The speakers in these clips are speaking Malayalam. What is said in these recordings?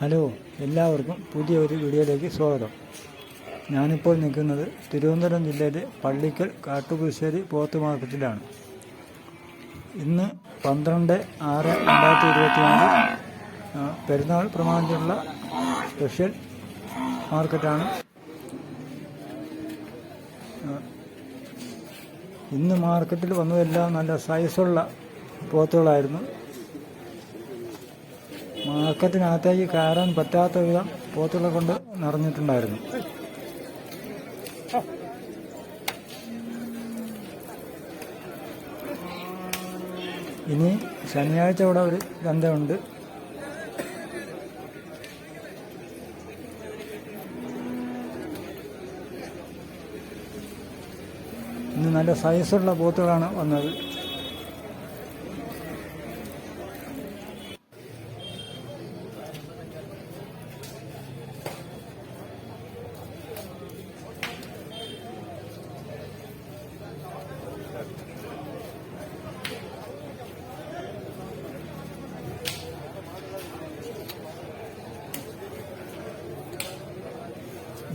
ഹലോ എല്ലാവർക്കും പുതിയ ഒരു വീഡിയോയിലേക്ക് സ്വാഗതം. ഞാനിപ്പോൾ നിൽക്കുന്നത് തിരുവനന്തപുരം ജില്ലയിലെ പള്ളിക്കൽ കാട്ടുപുശ്ശേരി പോത്ത് മാർക്കറ്റിലാണ്. ഇന്ന് പന്ത്രണ്ട് ആറ് രണ്ടായിരത്തി ഇരുപത്തി നാല് പെരുന്നാൾ പ്രമാണിച്ചുള്ള സ്പെഷ്യൽ മാർക്കറ്റാണ്. ഇന്ന് മാർക്കറ്റിൽ വന്നതെല്ലാം നല്ല സൈസുള്ള പോത്തുകളായിരുന്നു. മാർക്കറ്റിനകത്തേക്ക് കയറാൻ പറ്റാത്ത വിധം പോത്തുകളെ കൊണ്ട് നിറഞ്ഞിട്ടുണ്ടായിരുന്നു. ഇനി ശനിയാഴ്ച ഇവിടെ ഒരു ഗന്ധമുണ്ട് ഇന്ന് നല്ല സൈസുള്ള പോത്തുകളാണ് വന്നത്.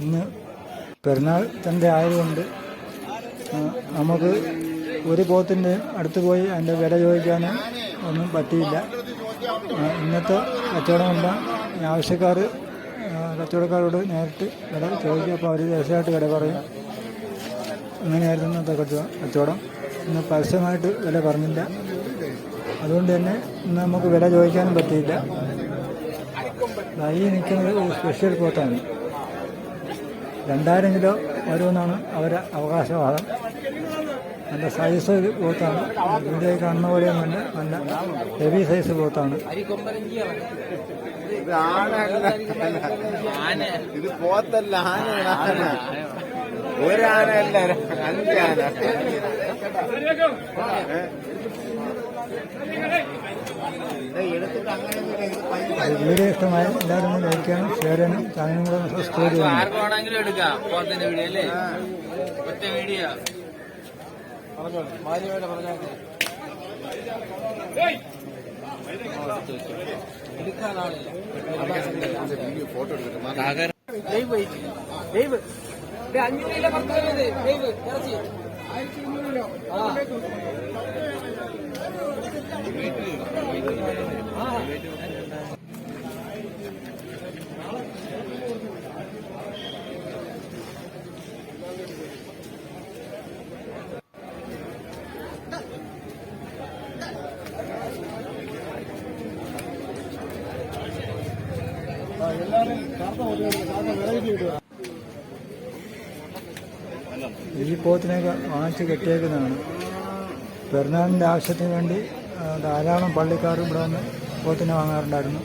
ഇന്ന് പെരുന്നാൾ ചന്ത ആയതുകൊണ്ട് നമുക്ക് ഒരു പോത്തിന്റെ അടുത്ത് പോയി അതിന്റെ വില ചോദിക്കാനോ ഒന്നും പറ്റിയില്ല. ഇന്നത്തെ കച്ചവടമെല്ലാം ആവശ്യക്കാർ കച്ചവടക്കാരോട് നേരിട്ട് വില ചോദിക്കും. അപ്പോൾ അവർ രസമായിട്ട് വില പറയും. അങ്ങനെയായിരുന്നു ഇന്നത്തെ കച്ചവടം. ഇന്ന് പരസ്യമായിട്ട് വില പറഞ്ഞില്ല. അതുകൊണ്ട് തന്നെ ഇന്ന് നമുക്ക് വില ചോദിക്കാനും പറ്റിയില്ല. ഈ നിൽക്കുന്നത് സ്പെഷ്യൽ പോത്താണ്. രണ്ടായിരം കിലോ വരുമെന്നാണ് അവരെ അവകാശവാദം. നല്ല സൈസ് ഒരു പോത്താണ് വീഡിയോ കാണുന്ന തന്നെ നല്ല ഹെവി സൈസ് പോത്താണ് ഇത് പോത്തല്ല ആന ഒരാനല്ല അഞ്ച് ആന വീഡിയോ ഇഷ്ടമായ എല്ലാവരും ഒന്ന് ലൈക്ക് ചെയ്യണം ഷെയർ ചെയ്യണം ചാനലും കൂടെ സബ്സ്ക്രൈബ് ചെയ്യണം ആർക്കാണെങ്കിലും എടുക്കാം. വീഡിയോ അല്ലേ? ഒറ്റ വീഡിയോ അഞ്ചു കിലോ പത്ത് ദൈവ് ഇറച്ചി. ഈ പോത്തിനെയൊക്കെ വാങ്ങിച്ച് കെട്ടിയേക്കുന്നതാണ് പെരുന്നാളിൻ്റെ ആവശ്യത്തിന് വേണ്ടി ആ, ധാരാളം പള്ളിക്കാർ ഇവിടെ വന്ന് പോത്തിനെ വാങ്ങാറുണ്ടായിരുന്നു.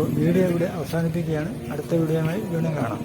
അപ്പോൾ വീഡിയോ ഇവിടെ അവസാനിപ്പിക്കുകയാണ്. അടുത്ത വീഡിയോയുമായി വീണ്ടും കാണാം.